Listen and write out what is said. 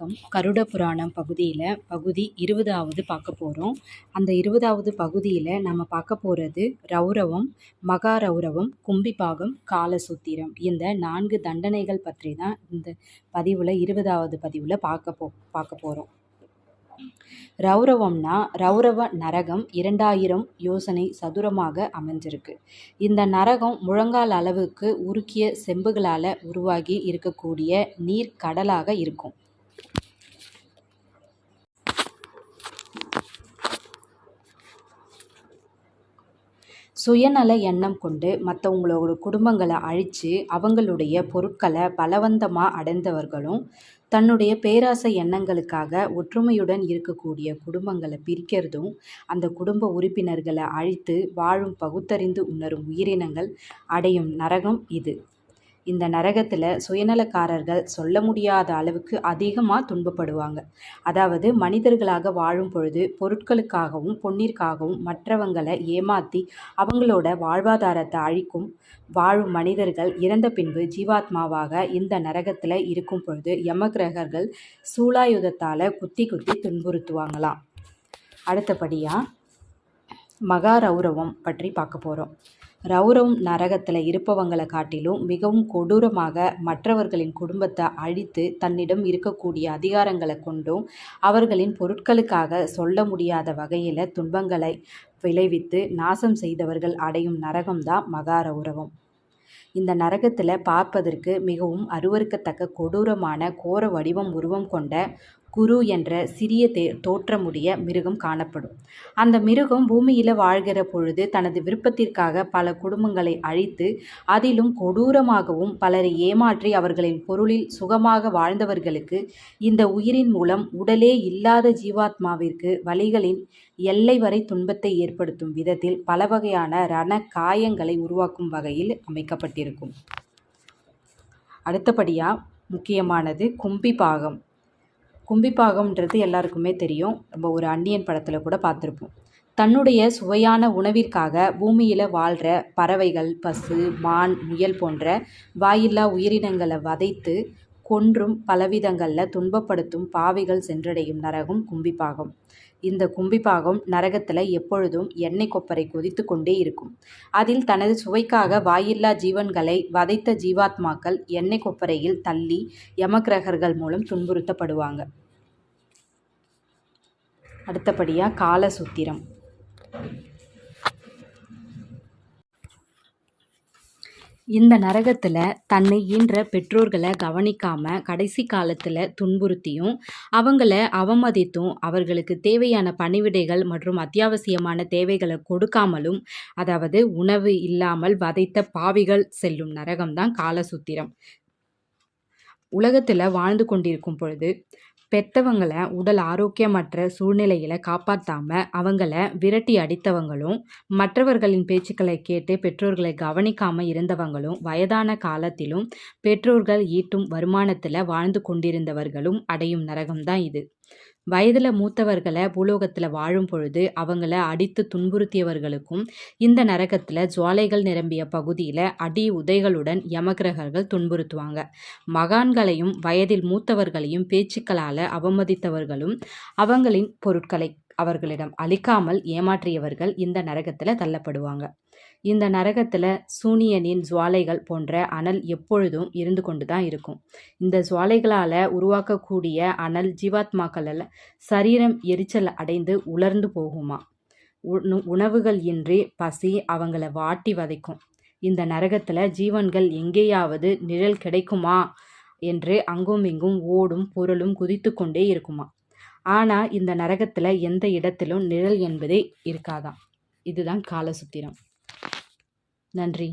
வணக்கம். கருட புராணம் பகுதியில் பகுதி இருபதாவது பார்க்க போகிறோம் அந்த இருபதாவது பகுதியில் நம்ம பார்க்க போகிறது ரௌரவம் மகாரௌரவம் கும்பிபாகம் காலசூத்திரம். இந்த நான்கு தண்டனைகள் பற்றி தான் இந்த பதிவில் இருபதாவது பதிவில் பார்க்க போ பார்க்க போகிறோம் ரௌரவம்னா ரௌரவ நரகம் இரண்டாயிரம் யோசனை சதுரமாக அமைஞ்சிருக்கு. இந்த நரகம் முழங்கால் அளவுக்கு உருக்கிய செம்புகளால் உருவாகி இருக்கக்கூடிய நீர் கடலாக இருக்கும். சுயநல எண்ணம் கொண்டு மற்றவங்களோட குடும்பங்களை அழித்து அவங்களுடைய பொருட்களை பலவந்தமாக அடைந்தவர்களும் தன்னுடைய பேராசை எண்ணங்களுக்காக ஒற்றுமையுடன் இருக்கக்கூடிய குடும்பங்களை பிரிக்கிறதும் அந்த குடும்ப உறுப்பினர்களை அழித்து வாழும் பகுத்தறிந்து உணரும் உயிரினங்கள் அடையும் நரகம் இது. இந்த நரகத்தில் சுயநலக்காரர்கள் சொல்ல முடியாத அளவுக்கு அதிகமாக துன்பப்படுவாங்க. அதாவது மனிதர்களாக வாழும் பொழுது பொருட்களுக்காகவும் பொன்னிற்காகவும் மற்றவங்களை ஏமாற்றி அவங்களோட வாழ்வாதாரத்தை அழிக்கும் வாழும் மனிதர்கள் இறந்த பின்பு ஜீவாத்மாவாக இந்த நரகத்தில் இருக்கும் பொழுது யமகிரகர்கள் சூலாயுதத்தால் குத்தி குத்தி துன்புறுத்துவாங்களாம். அடுத்தபடியாக மகாரௌரவம் பற்றி பார்க்க போகிறோம் ரௌரவம் நரகத்தில் இருப்பவங்களை காட்டிலும் மிகவும் கொடூரமாக மற்றவர்களின் குடும்பத்தை அழித்து தன்னிடம் இருக்கக்கூடிய அதிகாரங்களை கொண்டும் அவர்களின் பொருட்களுக்காக சொல்ல முடியாத வகையில் துன்பங்களை விளைவித்து நாசம் செய்தவர்கள் அடையும் நரகம்தான் மகாரௌரவம் இந்த நரகத்தில் பார்ப்பதற்கு மிகவும் அருவருக்கத்தக்க கொடூரமான கோர வடிவம் உருவம் கொண்ட குரு என்ற சிறிய தே தோற்றமுடைய மிருகம் காணப்படும். அந்த மிருகம் பூமியில் வாழ்கிற பொழுது தனது விருப்பத்திற்காக பல குடும்பங்களை அழித்து அதிலும் கொடூரமாகவும் பலரை ஏமாற்றி அவர்களின் பொருளில் சுகமாக வாழ்ந்தவர்களுக்கு இந்த உயிரின் மூலம் உடலே இல்லாத ஜீவாத்மாவிற்கு வழிகளின் எல்லை வரை துன்பத்தை ஏற்படுத்தும் விதத்தில் பல வகையான ரண காயங்களை உருவாக்கும் வகையில் அமைக்கப்பட்டிருக்கும். அடுத்தபடியாக முக்கியமானது கும்பி பாகம். கும்பிப்பாகம்ன்றது எல்லாருக்குமே தெரியும். நம்ம ஒரு அன்னியன் படத்தில் கூட பார்த்துருப்போம். தன்னுடைய சுவையான உணவிற்காக பூமியில் வாழ்கிற பறவைகள் பசு மான் முயல் போன்ற வாயில்லா உயிரினங்களை வதைத்து கொன்றும் பலவிதங்களில் துன்பப்படுத்தும் பாவிகள் சென்றடையும் நரகம் கும்பிப்பாகம். இந்த கும்பிப்பாகம் நரகத்தில் எப்பொழுதும் எண்ணெய் கொப்பரை கொதித்து கொண்டே இருக்கும். அதில் தனது சுவைக்காக வாயில்லா ஜீவன்களை வதைத்த ஜீவாத்மாக்கள் எண்ணெய் கொப்பரையில் தள்ளி யமகிரகர்கள் மூலம் துன்புறுத்தப்படுவாங்க. அடுத்தபடியாக காலசூத்திரம். இந்த நரகத்தில் தன்னை ஈன்ற பெற்றோர்களை கவனிக்காமல் கடைசி காலத்தில் துன்புறுத்தியும் அவங்கள அவமதித்தும் அவர்களுக்கு தேவையான பணிவிடைகள் மற்றும் அத்தியாவசியமான தேவைகளை கொடுக்காமலும் அதாவது உணவு இல்லாமல் வதைத்த பாவிகள் செல்லும் நரகம்தான் காலசூத்திரம். உலகத்தில் வாழ்ந்து கொண்டிருக்கும் பொழுது பெத்தவங்களை உடல் ஆரோக்கியமற்ற சூழ்நிலையில் காப்பாற்றாமல் அவங்கள விரட்டி அடித்தவங்களும் மற்றவர்களின் பேச்சுக்களை கேட்டு பெற்றோர்களை கவனிக்காமல் இருந்தவங்களும் வயதான காலத்திலும் பெற்றோர்கள் ஈட்டும் வருமானத்தில் வாழ்ந்து கொண்டிருந்தவர்களும் அடையும் நரகம்தான் இது. வயதில் மூத்தவர்களை பூலோகத்தில் வாழும் பொழுது அவங்கள அடித்து துன்புறுத்தியவர்களுக்கும் இந்த நரகத்தில் ஜுவாலைகள் நிரம்பிய பகுதியில் அடி உதைகளுடன் யமகிரகர்கள் துன்புறுத்துவாங்க. மகான்களையும் வயதில் மூத்தவர்களையும் பேச்சுக்களால் அவமதித்தவர்களும் அவங்களின் பொருட்களை அவர்களிடம் அளிக்காமல் ஏமாற்றியவர்கள் இந்த நரகத்தில் தள்ளப்படுவாங்க. இந்த நரகத்தில் சூனியனின் ஜுவாலைகள் போன்ற அனல் எப்பொழுதும் இருந்து கொண்டு தான் இருக்கும். இந்த ஜுவாலைகளால் உருவாக்கக்கூடிய அனல் ஜீவாத்மாக்களில் சரீரம் எரிச்சல் அடைந்து உலர்ந்து போகுமா? உணவுகள் இன்றி பசி அவங்கள வாட்டி வதைக்கும். இந்த நரகத்தில் ஜீவன்கள் எங்கேயாவது நிழல் கிடைக்குமா? என்று அங்கும் இங்கும் ஓடும் பொருளும் குதித்து கொண்டே இருக்குமா? ஆனால் இந்த நரகத்தில் எந்த இடத்திலும் நிழல் என்பதே இருக்காதான் இதுதான் காலசுத்திரம். நன்றி.